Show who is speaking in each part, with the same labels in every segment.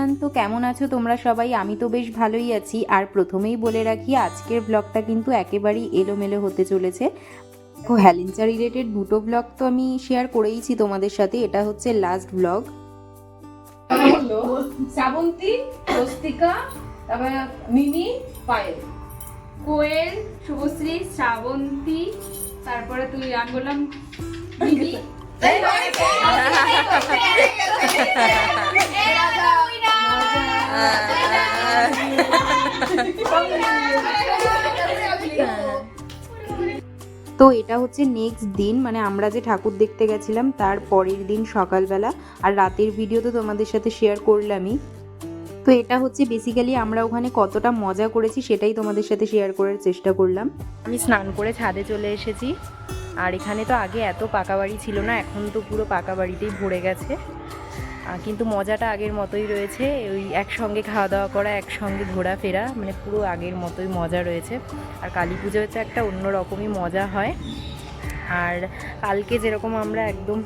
Speaker 1: Everyone তো কেমন আছো তোমরা সবাই আমি তো বেশ ভালোই আছি আর প্রথমেই বলে রাখি আজকের ব্লগটা কিন্তু একেবারেই এলোমেলো হতে চলেছে দেখো হ্যালিনচা রিলেটেড দুটো ব্লগ তো আমি শেয়ার করেইছি তোমাদের সাথে এটা হচ্ছে লাস্ট ব্লগ
Speaker 2: শ্রাবন্তী স্বস্তিকা তারপরে মিমি পায়েল কোয়েল শুভশ্রী শ্রাবন্তী তারপরে তুই আমি বললাম মিমি
Speaker 1: তো এটা হচ্ছে নেক্সট দিন মানে আমরা যে ঠাকুর দেখতে গেছিলাম, তার পরের দিন সকালবেলা। আর রাতের ভিডিও তো তোমাদের সাথে শেয়ার করলামই। তো এটা হচ্ছে বেসিক্যালি আমরা ওখানে কতটা মজা করেছি, সেটাই তোমাদের সাথে শেয়ার করার চেষ্টা করলাম। আমি স্নান করে ছাদে চলে এসেছি। আর এখানে তো আগে এত পাকা বাড়ি ছিল না, এখন তো পুরো পাকা বাড়িতেই ভরে গেছে। কিন্তু মজাটা আগের মতোই রয়েছে। ওই একসঙ্গে খাওয়া দাওয়া করা, একসঙ্গে ঘোরাফেরা মানে পুরো আগের মতোই মজা রয়েছে। আর কালী পুজো হচ্ছে একটা অন্যরকমই মজা হয়। আর কালকে যেরকম আমরা একদম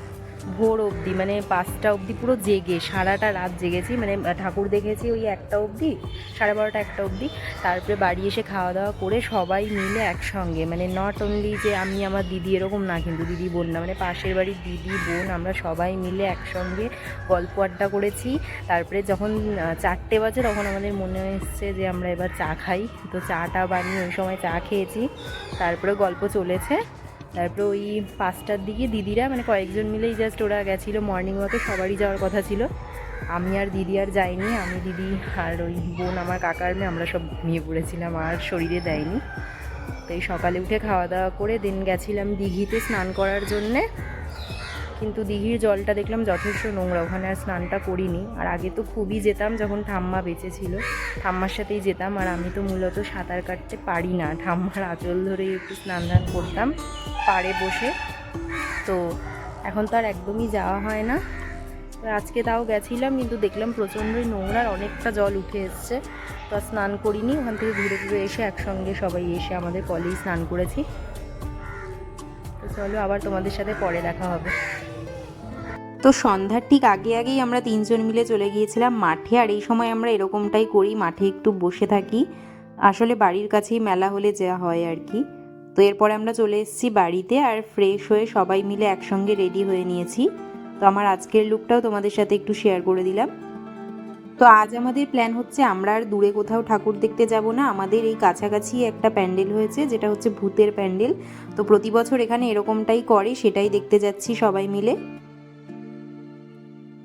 Speaker 1: ভোর অবধি মানে পাঁচটা অবধি পুরো জেগে, সারাটা রাত জেগেছি মানে ঠাকুর দেখেছি ওই একটা অবধি, সাড়ে বারোটা একটা অবধি, তারপরে বাড়ি এসে খাওয়া দাওয়া করে সবাই মিলে একসঙ্গে মানে নট অনলি যে আমি, আমার দিদি এরকম না, কিন্তু দিদি বোন না মানে পাশের বাড়ির দিদি, বোন, আমরা সবাই মিলে একসঙ্গে গল্প আড্ডা করেছি, তারপরে যখন চারটে বাজে তখন আমাদের মনে এসছে যে আমরা এবার চা খাই, তো চাটা বানিয়ে ওই সময় চা খেয়েছি, তারপরে গল্প চলেছে তারপরে ওই পাঁচটার দিকে দিদিরা মানে কয়েকজন মিলেই জাস্ট ওরা গেছিল। মর্নিং ওয়াকে সবারই যাওয়ার কথা ছিল। আমি আর দিদি আর যাইনি। আমি, দিদি আর ওই বোন, আমার কাকার মেয়ে, আমরা সব ঘুমিয়ে পড়েছিলাম, আর শরীরে দেয়নি। তো এই সকালে উঠে খাওয়া দাওয়া করে দিন গেছিলাম দিঘিতে স্নান করার জন্যে। কিন্তু দিঘির জলটা দেখলাম যথেষ্ট নোংরা, ওখানে আর স্নানটা করিনি। আর আগে তো খুবই যেতাম যখন ঠাম্মা বেঁচে ছিল। ঠাম্মার সাথেই যেতাম আর আমি তো মূলত সাঁতার কাটতে পারি না। ঠাম্মার আঁচল ধরেই একটু স্নান ধান করতাম পাড়ে বসে। তো এখন তো আর একদমই যাওয়া হয় না। তো আজকে তাও গেছিলাম কিন্তু দেখলাম প্রচণ্ডই নোংরার অনেকটা জল উঠে এসছে। তো স্নান করিনি, ওখান থেকে ঘুরে ঘুরে এসে একসঙ্গে সবাই এসে আমাদের কলেই স্নান করেছি। তো চলো আবার তোমাদের সাথে পরে দেখা হবে। তো সন্ধ্যার ঠিক আগে আগেই আমরা তিনজন মিলে চলে গিয়েছিলাম মাঠে, আর এই সময় আমরা এরকমটাই করি, মাঠে একটু বসে থাকি। আসলে বাড়ির কাছেই মেলা হলে যা হয় আর কি। তো এরপরে আমরা চলে এসেছি বাড়িতে, আর ফ্রেশ হয়ে সবাই মিলে একসঙ্গে রেডি হয়ে নিয়েছি। তো আমার আজকের লুকটাও তোমাদের সাথে একটু শেয়ার করে দিলাম। তো আজ আমাদের প্ল্যান হচ্ছে আমরা আর দূরে কোথাও ঠাকুর দেখতে যাব না। আমাদের এই কাছাকাছি একটা প্যান্ডেল হয়েছে, যেটা হচ্ছে ভূতের প্যান্ডেল। তো প্রতি বছর এখানে এরকমটাই করে, সেটাই দেখতে যাচ্ছি সবাই মিলে।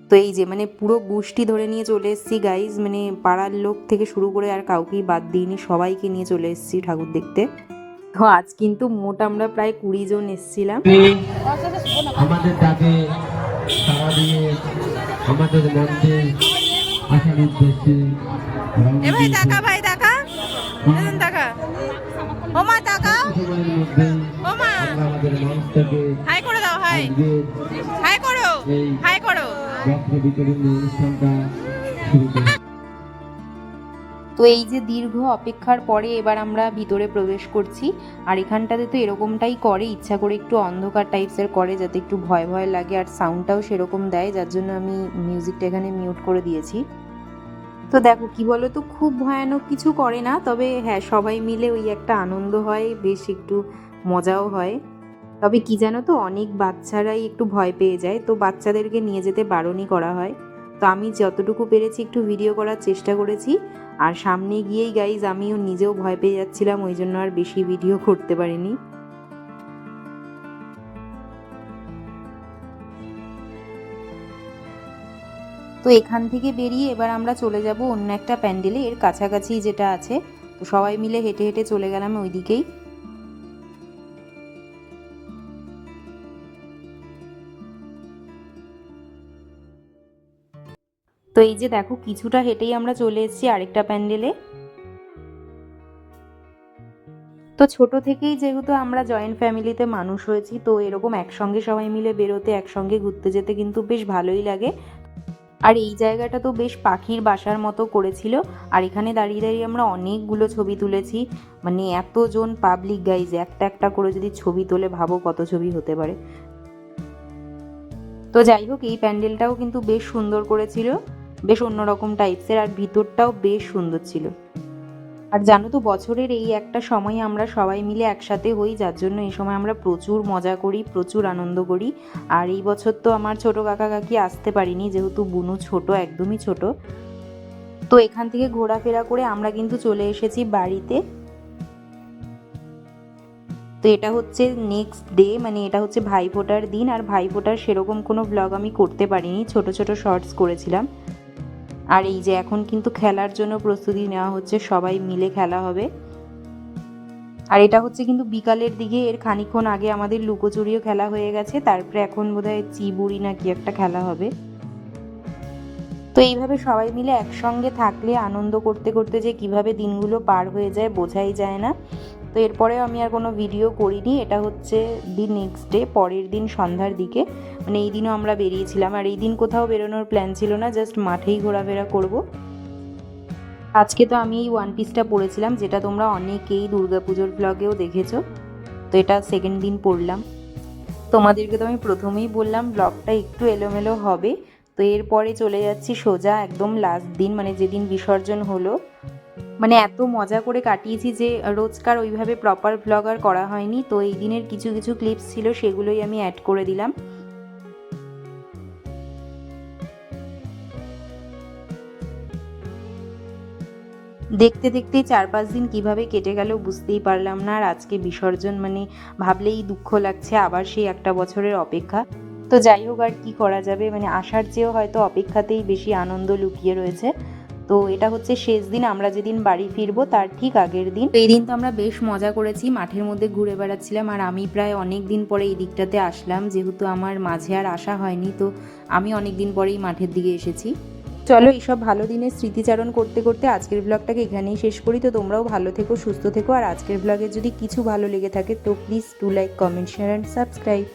Speaker 1: তো এই যে মানে পুরো গোষ্ঠী ধরে নিয়ে চলে এসেছি গাইজ মানে পাড়ার লোক থেকে শুরু করে আর কাউকেই বাদ দিইনি সবাইকে নিয়ে চলে এসেছি ঠাকুর দেখতে। তো আজ কিন্তু মোট আমরা প্রায় কুড়ি জন এসেছিলাম।
Speaker 3: আমাদের ডাকে সারা দিয়ে আমাদের মঞ্চে আসার উদ্দেশ্যে
Speaker 4: এ ভাই টাকা ভাই টাকা টাকা ও মা টাকা
Speaker 3: সময়ের মধ্যে
Speaker 4: ও মা।
Speaker 3: আমাদের
Speaker 4: হাই করে দাও হাই। হাই করো।
Speaker 1: তো এই যে দীর্ঘ অপেক্ষার পরে এবার আমরা ভিতরে প্রবেশ করছি, আর এখানটাতে তো এরকমটাই করে, ইচ্ছা করে একটু অন্ধকার টাইপসের করে, যাতে একটু ভয় ভয় লাগে, আর সাউন্ডটাও সেরকম দেয়, যার জন্য আমি মিউজিকটা এখানে মিউট করে দিয়েছি। তো দেখো, কি বলো তো খুব ভয়ানক কিছু করে না, তবে হ্যাঁ সবাই মিলে ওই একটা আনন্দ হয়, বেশ একটু মজাও হয়। তবে কি জানো তো, অনেক বাচ্চারাই একটু ভয় পেয়ে যায়, তো বাচ্চাদেরকে নিয়ে যেতে বারণই করা হয়। তো আমি যতটুকু পেরেছি একটু ভিডিও করার চেষ্টা করেছি, আর সামনে গিয়েই গাইজ আমিও নিজেও ভয় পেয়ে যাচ্ছিলাম, ওই জন্য আর বেশি ভিডিও করতে পারিনি। তো এখান থেকে বেরিয়ে এবার আমরা চলে যাব অন্য একটা প্যান্ডেলে, এর কাছাকাছি যেটা আছে। তো সবাই মিলে হেঁটে হেঁটে চলে গেলাম ওইদিকেই। তো এই যে দেখো, কিছুটা হেঁটেই আমরা চলে এসেছি আরেকটা প্যান্ডেলে। তো ছোট থেকেই যেহেতু আমরা জয়েন্ট ফ্যামিলিতে মানুষ হয়েছি, তো এরকম একসঙ্গে সবাই মিলে বেরোতে, একসঙ্গে ঘুরতে যেতে কিন্তু বেশ ভালোই লাগে। আর এই জায়গাটা তো বেশ পাখির বাসার মতো করেছিল, আর এখানে দাঁড়িয়ে দাঁড়িয়ে আমরা অনেকগুলো ছবি তুলেছি। মানে এতজন পাবলিক গাইজ একটা একটা করে যদি ছবি তোলে, ভাবো কত ছবি হতে পারে। তো যাই হোক, এই প্যান্ডেলটাও কিন্তু বেশ সুন্দর করেছিল। বেশ অন্যরকম টাইপসের আর ভিতরটাও বেশ সুন্দর ছিল। আর জানো তো, বছরের এই একটা সময় আমরা সবাই মিলে একসাথে হই, যার জন্য এই সময় আমরা প্রচুর মজা করি, প্রচুর আনন্দ করি। আর এই বছর তো আমার ছোট কাকা কাকি আসতে পারিনি, যেহেতু বুনু ছোট, একদমই ছোট। তো এখান থেকে ঘোরাফেরা করে আমরা কিন্তু চলে এসেছি বাড়িতে। তো এটা হচ্ছে নেক্সট ডে মানে এটা হচ্ছে ভাইফোঁটার দিন। আর ভাইফোঁটার সেরকম কোনো ব্লগ আমি করতে পারিনি, ছোট ছোট শর্টস করেছিলাম। আর এই যে এখন কিন্তু খেলার জন্য প্রস্তুতি নেওয়া হচ্ছে, সবাই মিলে খেলা হবে। আর এটা হচ্ছে কিন্তু বিকালের দিকে, এর খানিকক্ষণ আগে আমাদের লুকোচুরিও খেলা হয়ে গেছে, তারপরে এখন বোধহয় চিবুড়ি না কি একটা খেলা হবে। তো এইভাবে সবাই মিলে একসঙ্গে থাকলে আনন্দ করতে করতে যে কীভাবে দিনগুলো পার হয়ে যায় বোঝাই যায় না। তো এরপরেও আমি আর কোনো ভিডিও করিনি। এটা হচ্ছে দি নেক্সট ডে পরের দিন সন্ধ্যার দিকে। মানে এই দিনও আমরা বেরিয়েছিলাম। আর এই দিন কোথাও বেরোনোর প্ল্যান ছিল না জাস্ট মাঠেই ঘোরাফেরা করব। আজকে তো আমি এই ওয়ান পিসটা পরেছিলাম যেটা তোমরা অনেকেই দুর্গাপুজোর ব্লগেও দেখেছ। তো এটা সেকেন্ড দিন পরলাম তোমাদেরকে তো আমি প্রথমেই বললাম ব্লগটা একটু এলোমেলো হবে। তো এরপরে চলে যাচ্ছি সোজা, একদম লাস্ট দিন মানে যেদিন বিসর্জন হলো। মানে এত মজা করে কাটিয়েছি যে রোজকার ওইভাবে প্রপার ব্লগ আর করা হয়নি। তো এই দিনের কিছু কিছু ক্লিপস ছিল, সেগুলোই আমি অ্যাড করে দিলাম। দেখতে দেখতে চার পাঁচ দিন কীভাবে কেটে গেল বুঝতেই পারলাম না। আর আজকে বিসর্জন মানে ভাবলেই দুঃখ লাগছে, আবার সেই একটা বছরের অপেক্ষা। তো যাই হোক, আর কি করা যাবে? মানে আসার চেয়েও হয়তো অপেক্ষাতেই বেশি আনন্দ লুকিয়ে রয়েছে। তো এটা হচ্ছে শেষ দিন, আমরা যেদিন বাড়ি ফিরবো তার ঠিক আগের দিন। এই দিন তো আমরা বেশ মজা করেছি, মাঠের মধ্যে ঘুরে বেড়াচ্ছিলাম, আর আমি প্রায় অনেক দিন পরে এই দিকটাতে আসলাম, যেহেতু আমার মাঝে আর আসা হয়নি, তো আমি অনেক দিন পরেই মাঠের দিকে এসেছি। চলো এইসব ভালো দিনের স্মৃতিচারণ করতে করতে আজকের ব্লগটাকে এখানেই শেষ করি, তো তোমরাও ভালো থেকো, সুস্থ থেকো, আর আজকের ব্লগে যদি কিছু ভালো লেগে থাকে, তো please to like comment share and subscribe